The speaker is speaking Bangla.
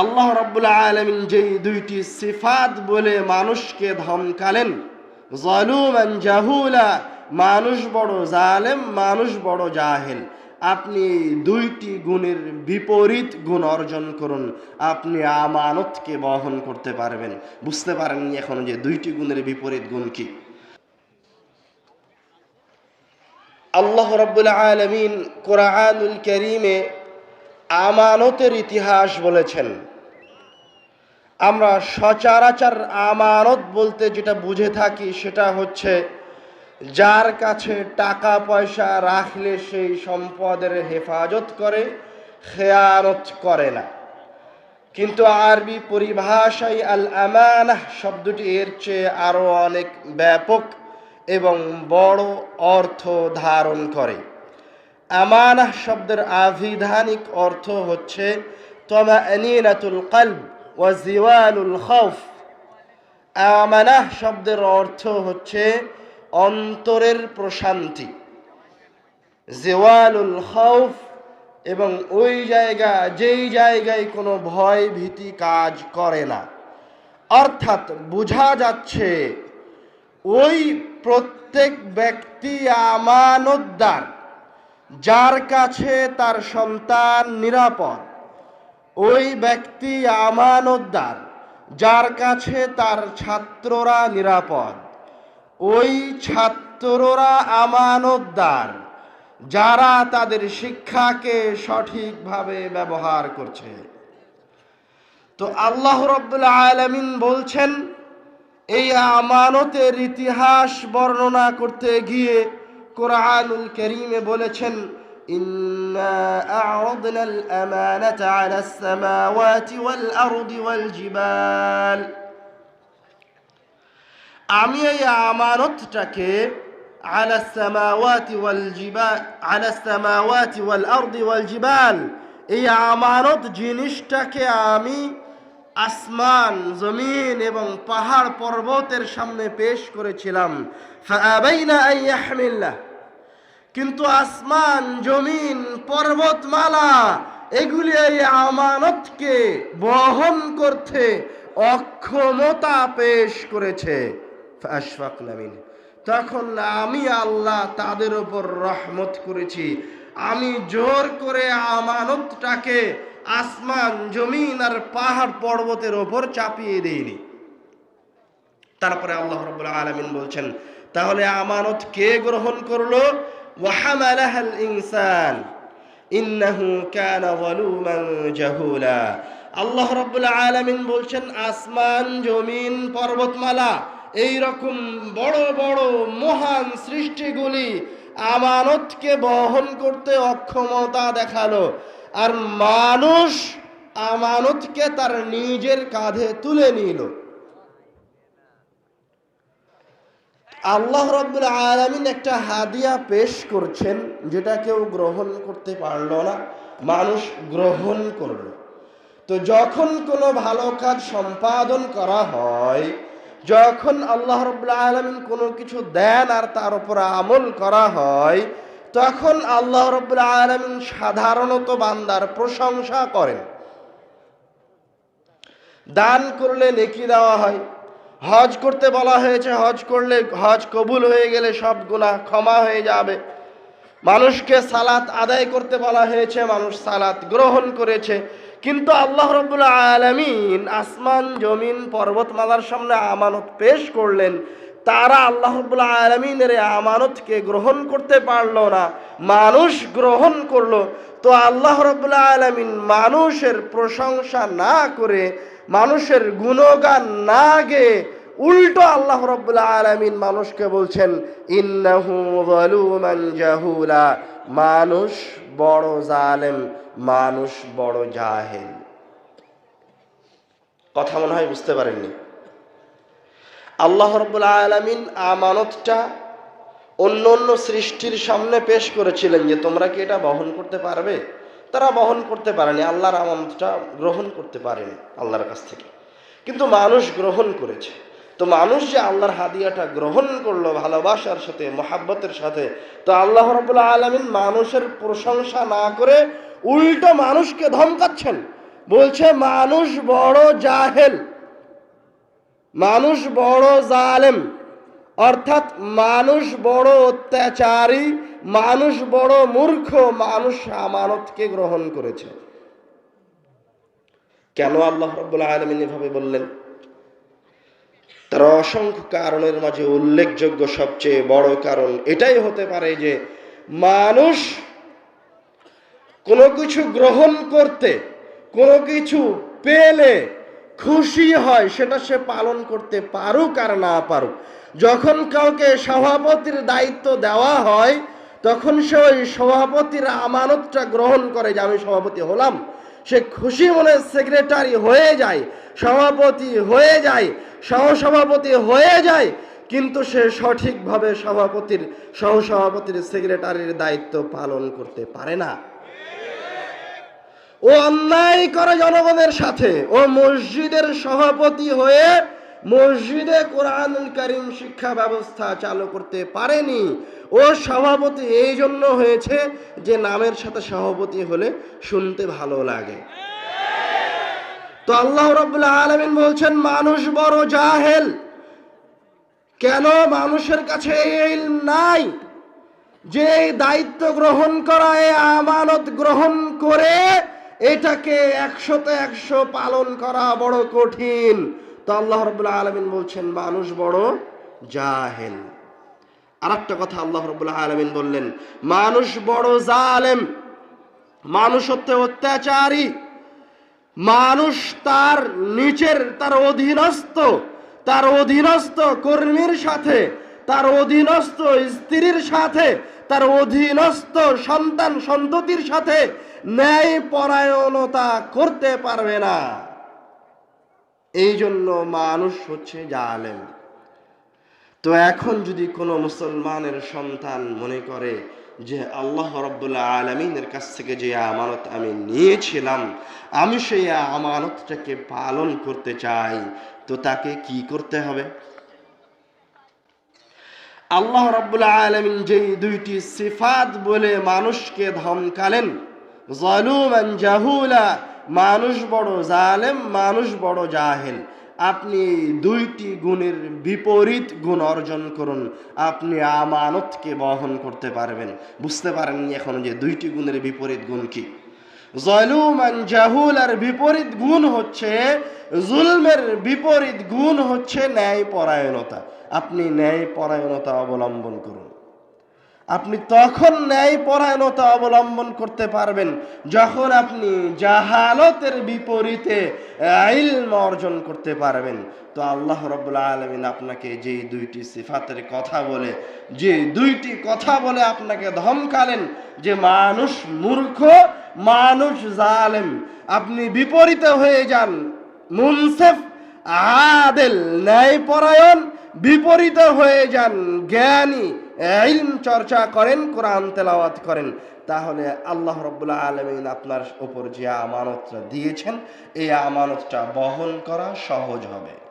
আল্লাহ রাব্বুল আলামিন যেই দুইটি সিফাত বলে মানুষকে ধমকালেন জাহুলা, মানুষ বড় জালেম, মানুষ বড় জাহেল। আপনি দুইটি গুণের বিপরীত গুণ অর্জন করুন, আপনি আমানতকে বহন করতে পারবেন। বুঝতে পারেননি এখন যে দুইটি গুণের বিপরীত গুণ কি? আল্লাহ রাব্বুল আলামিন কোরআনুল করিমে আমানতের ইতিহাস বলেছেন। আমরা সচরাচর আমানত বলতে যেটা বুঝে থাকি সেটা হচ্ছে, যার কাছে টাকা পয়সা রাখলে সেই সম্পদের হেফাজত করে, খেয়ানত করে না। কিন্তু আরবি পরিভাষায় আল আমানাহ শব্দটি এর চেয়ে আরও অনেক ব্যাপক এবং বড় অর্থ ধারণ করে। আমানাহ শব্দের আভিধানিক অর্থ হচ্ছে তমা আমানাহ শব্দের অর্থ হচ্ছে অন্তরের প্রশান্তি। জেওয়ালুল খৌফ এবং ওই জায়গা, যেই জায়গায় কোনো ভয় ভীতি কাজ করে না। অর্থাৎ বোঝা যাচ্ছে, ওই প্রত্যেক ব্যক্তি আমানতদার। যার কাছে তার সন্তান নিরাপদ, ওই ব্যক্তি আমানতদার, যার কাছে তার ছাত্ররা নিরাপদ, ওই ছাত্ররা আমানতদার, যারা তাদের শিক্ষাকে সঠিকভাবে ব্যবহার করছে। তো আল্লাহ রব্বুল আলামিন বলছেন, এই আমানতের ইতিহাস বর্ণনা করতে গিয়ে কোরআনুল করিমে বলেছেন إنا أعرضنا الأمانة على السماوات والأرض والجبال আমি এই আমানতটাকে على السماوات والجبال على السماوات والأرض والجبال এই আমানত জিনিসটাকে আমি আসমান, জমিন এবং পাহাড় পর্বতের সামনে পেশ করেছিলাম। কিন্তু আসমান, জমিন, পর্বতমালা, এগুলি এই আমানতকে বহন করতে অক্ষমতা পেশ করেছে। আশফাক নামিন তখন আমি আল্লাহ তাদের উপর রহমত করেছি। আমি জোর করে আমানতটাকে আসমান, জমিন আর পাহাড় পর্বতের ওপর চাপিয়ে দিইনি। তারপরে আল্লাহ রব্বুল আলামিন বলছেন, তাহলে আমানত কে গ্রহণ করল? আল্লাহ রাব্বুল আলামিন বলছেন, আসমান, জমিন, পর্বতমালা এই রকম বড় বড় মহান সৃষ্টিগুলি আমানতকে বহন করতে অক্ষমতা দেখাল। আর মানুষ আমানতকে তার নিজের কাঁধে তুলে নিল। আল্লাহ রব্বুল আলমিন একটা হাদিয়া পেশ করছেন যেটা কেউ গ্রহণ করতে পারল না, মানুষ গ্রহণ করল। তো যখন কোনো ভালো কাজ সম্পাদন করা হয় যখন আল্লাহ রব্বুল আলমিন কোনো কিছু দেন আর তার উপর আমল করা হয়, তখন আল্লাহ রব্বুল আলমিন সাধারণত বান্দার প্রশংসা করেন। দান করলে নেকি দেওয়া হয়, হজ করতে বলা হয়েছে, হজ করলে হজ কবুল হয়ে গেলে সব গুণা ক্ষমা হয়ে যাবে। মানুষকে সালাত আদায় করতে বলা হয়েছে, মানুষ সালাত গ্রহণ করেছে। কিন্তু আল্লাহ রবুল্লা আলমিন আসমান, জমিন, পর্বতমালার সামনে আমানত পেশ করলেন। তারা আল্লাহ রবুল্লা আলমিনের আমানতকে গ্রহণ করতে পারল না, মানুষ গ্রহণ করল। তো আল্লাহ রবুল্লা আলমিন মানুষের প্রশংসা না করে, মানুষের গুণগান না গে উল্টো আল্লাহ রব্বুল আলমিন মানুষকে বলছেন, ইন্নাহু জাহুলা, মানুষ বড় জালেম, মানুষ বড় জাহেল। কথা মনে হয় বুঝতে পারেননি। আল্লাহ রব্বুল আলমিন আমানতটা অন্য অন্য সৃষ্টির সামনে পেশ করেছিলেন যে, তোমরা কি এটা বহন করতে পারবে? তারা বহন করতে পারেনি, আল্লাহর আমানতটা গ্রহণ করতে পারেনি আল্লাহর কাছ থেকে। কিন্তু মানুষ গ্রহণ করেছে। তো মানুষ যে আল্লাহর হাদিয়াটা গ্রহণ করল ভালোবাসার সাথে, মহাব্বতের সাথে, তো আল্লাহ রবুল্লা আলমিন মানুষের প্রশংসা না করে উল্টো মানুষকে ধমকাচ্ছেন। বলছে, মানুষ বড় জাহেল, মানুষ বড় জালেম, অর্থাৎ মানুষ বড় অত্যাচারী, মানুষ বড় মূর্খ, মানুষ আমানতকে গ্রহণ করেছে। কেন আল্লাহ রব্বুল্লাহ আলমিন এভাবে বললেন? তার অসংখ্য কারণের মাঝে উল্লেখযোগ্য সবচেয়ে বড় কারণ এটাই হতে পারে যে মানুষ কোনো কিছু গ্রহণ করতে, কোনো কিছু পেলে খুশি হয়, সেটা সে পালন করতে পারুক আর না পারুক। যখন কাউকে সভাপতির দায়িত্ব দেওয়া হয়, তখন সে ওই সভাপতির আমানতটা গ্রহণ করে যে আমি সভাপতি হলাম। সে খুশি মনে সেক্রেটারি হয়ে যায়, সভাপতি হয়ে যায় সহসভাপতি হয়ে যায়, কিন্তু সে সঠিকভাবে সভাপতির, সহসভাপতির সেক্রেটারির দায়িত্ব পালন করতে পারে না। ও অন্যায় করে জনগণের সাথে, ও মসজিদের সভাপতি হয়ে মসজিদে কোরআনুল করিম শিক্ষা ব্যবস্থা চালু করতে পারেনি। ও সভাপতি এই জন্য হয়েছে যে নামের সাথে সভাপতি হলে শুনতে ভালো লাগে। তো আল্লাহ রব্বুল্লাহ আলমিন বলছেন, মানুষ বড় জাহেল। কেন? মানুষের কাছে এই নাই। যে দায়িত্ব গ্রহণ করা এই আমানত গ্রহণ করে, এটাকে একশোতে একশো পালন করা বড় কঠিন। তো আল্লাহ রবুল্লাহ আলমিন বলছেন, মানুষ বড় জাহেল। আর একটা কথা আল্লাহ রবুল্লাহ আলমিন বললেন, মানুষ বড় জালেম। মানুষ হচ্ছে অত্যাচারী। মানুষ তার নিচের, তার অধীনস্থ তার অধীনস্থ কর্মীর সাথে, তার অধীনস্থ স্ত্রীর সাথে, তার অধীনস্থ সন্তান সন্ততির সাথে ন্যায় পরায়ণতা করতে পারবে না। এই জন্য মানুষ হচ্ছে জালেম। তো এখন যদি কোনো মুসলমানের সন্তান মনে করে যে আল্লাহ রব্বুল্লাহ আলমিনের কাছ থেকে যে আমানত আমি নিয়েছিলাম, আমি সেই আমানতটাকে পালন করতে চাই। তো তাকে কি করতে হবে? আল্লাহ রব্বুল্লাহ আলমিন যেই দুইটি সিফাত বলে মানুষকে ধমকালেন, জলুমান জাহুলা, মানুষ বড় জালেম, মানুষ বড় জাহেল। আপনি দুইটি গুণের বিপরীত গুণ অর্জন করুন। আপনি আমানতকে বহন করতে পারবেন। বুঝতে পারেননি এখন যে দুইটি গুণের বিপরীত গুণ কি? জলুমান জাহুল আর বিপরীত গুণ হচ্ছে, জুলমের বিপরীত গুণ হচ্ছে ন্যায় পরায়ণতা আপনি ন্যায় পরায়ণতা অবলম্বন করুন। আপনি তখন ন্যায় পরায়ণতা অবলম্বন করতে পারবেন যখন আপনি জাহালতের বিপরীতে ইলম অর্জন করতে পারবেন। তো আল্লাহ রব্বুল্লাহ আলমিন আপনাকে যেই দুইটি সিফাতের কথা বলে যে দুইটি কথা বলে আপনাকে ধমকালেন যে মানুষ মূর্খ, মানুষ জালেম, আপনি বিপরীতে হয়ে যান, মুনসেফ, আদেল, ন্যায়পরায়ণ, বিপরীত হয়ে যান, জ্ঞানী ইলম চর্চা করেন, কোরআন তেলাওয়াত করেন, তাহলে আল্লাহ রব্বুল্লা আলমিন আপনার ওপর যে আমানতটা দিয়েছেন, এই আমানতটা বহন করা সহজ হবে।